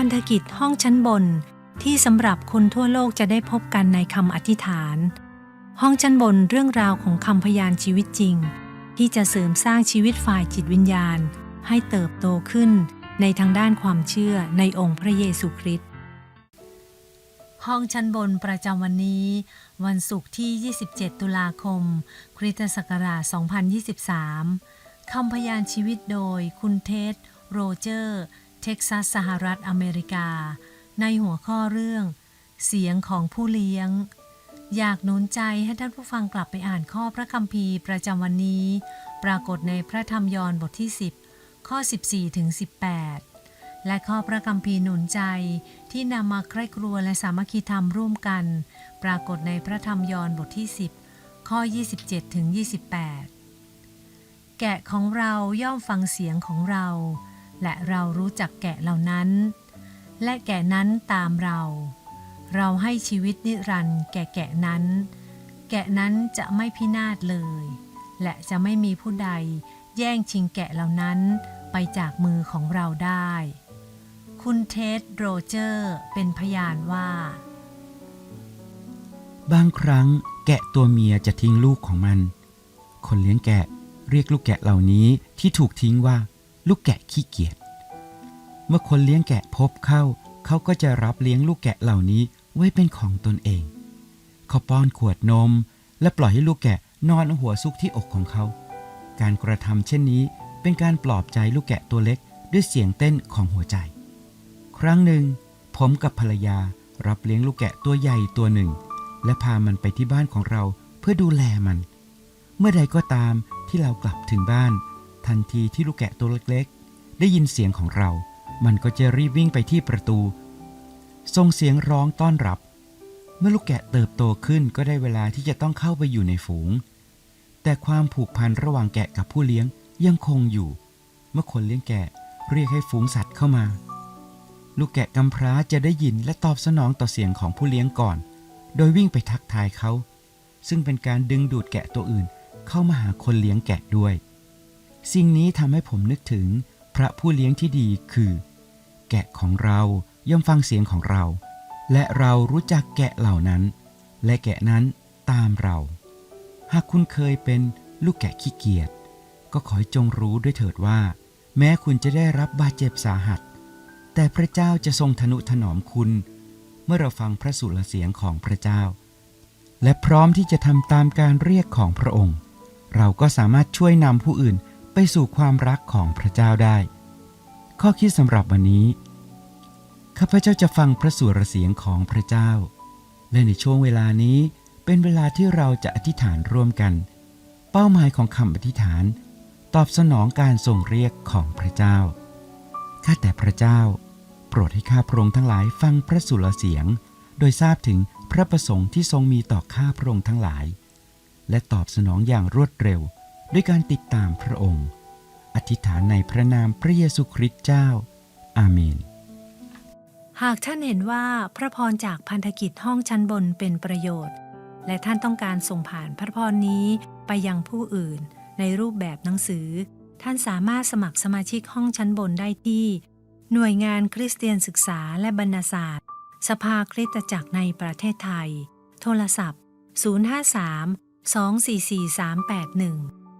พันธกิจห้องชั้นบน ที่สำหรับคนทั่วโลกจะได้พบกันในคำอธิษฐาน ห้องชั้นบนเรื่องราวของคำพยานชีวิตจริง ที่จะเสริมสร้างชีวิตฝ่ายจิตวิญญาณ ให้เติบโตขึ้นในทางด้านความเชื่อในองค์พระเยซูคริสต์ห้องชั้นบนประจำวันนี้ วันศุกร์ที่ 27 ตุลาคม คริสตศักราช 2023 คำพยานชีวิตโดยคุณเท็ดโรเจอร์ เท็กซัสสหรัฐอเมริกา ในหัวข้อเรื่อง เสียงของผู้เลี้ยง อยากหนุนใจให้ท่านผู้ฟังกลับไปอ่านข้อพระคัมภีร์ประจำวันนี้ ปรากฏในพระธรรมยอห์นบทที่ 10 ข้อ 14ถึง18 และข้อพระคัมภีร์หนุนใจที่นำมาใคร่ครัวและสามัคคีธรรมร่วมกัน ปรากฏในพระธรรมยอห์นบทที่ 10 ข้อ 27ถึง28 แกะของเราย่อมฟังเสียงของเรา และเรารู้จักแกะเหล่านั้น และแกะนั้นตามเรา เราให้ชีวิตนิรันดร์แก่แกะนั้น แกะนั้นจะไม่พินาศเลย และจะไม่มีผู้ใดแย่งชิงแกะเหล่านั้นไปจากมือของเราได้ คุณเท็ดโรเจอร์ เป็นพยานว่า บางครั้งแกะตัวเมียจะทิ้งลูกของมัน คนเลี้ยงแกะเรียกลูกแกะเหล่านี้ที่ถูกทิ้งว่า ลูกแกะขี้เกียจ เมื่อคนเลี้ยงแกะพบเข้า เขาก็จะรับเลี้ยงลูกแกะเหล่านี้ไว้เป็นของตนเอง เขาป้อนขวดนม และปล่อยให้ลูกแกะนอนหัวซุกที่อกของเขา การกระทำเช่นนี้เป็นการปลอบใจลูกแกะตัวเล็กด้วยเสียงเต้นของหัวใจ ครั้งหนึ่ง ผมกับภรรยารับเลี้ยงลูกแกะตัวใหญ่ตัวหนึ่ง และพามันไปที่บ้านของเราเพื่อดูแลมัน เมื่อใดก็ตามที่เรากลับถึงบ้าน ทันทีที่ลูกแกะตัวเล็กๆ ได้ยินเสียงของเรา มันก็จะรีบวิ่งไปที่ประตู ส่งเสียงร้องต้อนรับ เมื่อลูกแกะเติบโตขึ้นก็ได้เวลาที่จะต้องเข้าไปอยู่ในฝูง แต่ความผูกพันระหว่างแกะกับผู้เลี้ยงยังคงอยู่ เมื่อคนเลี้ยงแกะเรียกให้ฝูงสัตว์เข้ามา ลูกแกะกำพร้าจะได้ยินและตอบสนองต่อเสียงของผู้เลี้ยงก่อน โดยวิ่งไปทักทายเขา ซึ่งเป็นการดึงดูดแกะตัวอื่นเข้ามาหาคนเลี้ยงแกะด้วย สิ่งนี้ทำให้ผมนึกถึงพระผู้เลี้ยงที่ดีคือ แกะของเราย่อมฟังเสียงของเรา และเรารู้จักแกะเหล่านั้น และแกะนั้นตามเรา หากคุณเคยเป็นลูกแกะขี้เกียจก็ขอให้จงรู้ด้วยเถิดว่า แม้คุณจะได้รับบาดเจ็บสาหัส แต่พระเจ้าจะทรงทนุถนอมคุณ เมื่อเราฟังพระสุรเสียงของพระเจ้า และพร้อมที่จะทำตามการเรียกของพระองค์ เราก็สามารถช่วยนำผู้อื่น ไปสู่ความรักของพระเจ้าได้ ข้อคิดสำหรับวันนี้ ข้าพเจ้าจะฟังพระสุรเสียงของพระเจ้า และในช่วงเวลานี้เป็นเวลาที่เราจะอธิษฐานร่วมกัน เป้าหมายของคำอธิษฐาน ตอบสนองการทรงเรียกของพระเจ้า ข้าแต่พระเจ้า โปรดให้ข้าพระองค์ทั้งหลายฟังพระสุรเสียง โดยทราบถึงพระประสงค์ที่ทรงมีต่อข้าพระองค์ทั้งหลาย และตอบสนองอย่างรวดเร็ว ด้วยการติดตามพระองค์ อธิษฐานในพระนามพระเยซูคริสต์เจ้า อาเมน หากท่านเห็นว่าพระพรจากพันธกิจห้องชั้นบนเป็นประโยชน์ และท่านต้องการส่งผ่านพระพรนี้ไปยังผู้อื่น ในรูปแบบหนังสือ ท่านสามารถสมัครสมาชิกห้องชั้นบนได้ที่ หน่วยงานคริสเตียนศึกษาและบรรณศาสตร์ สภาคริสตจักรในประเทศไทย โทรศัพท์ 053 244 381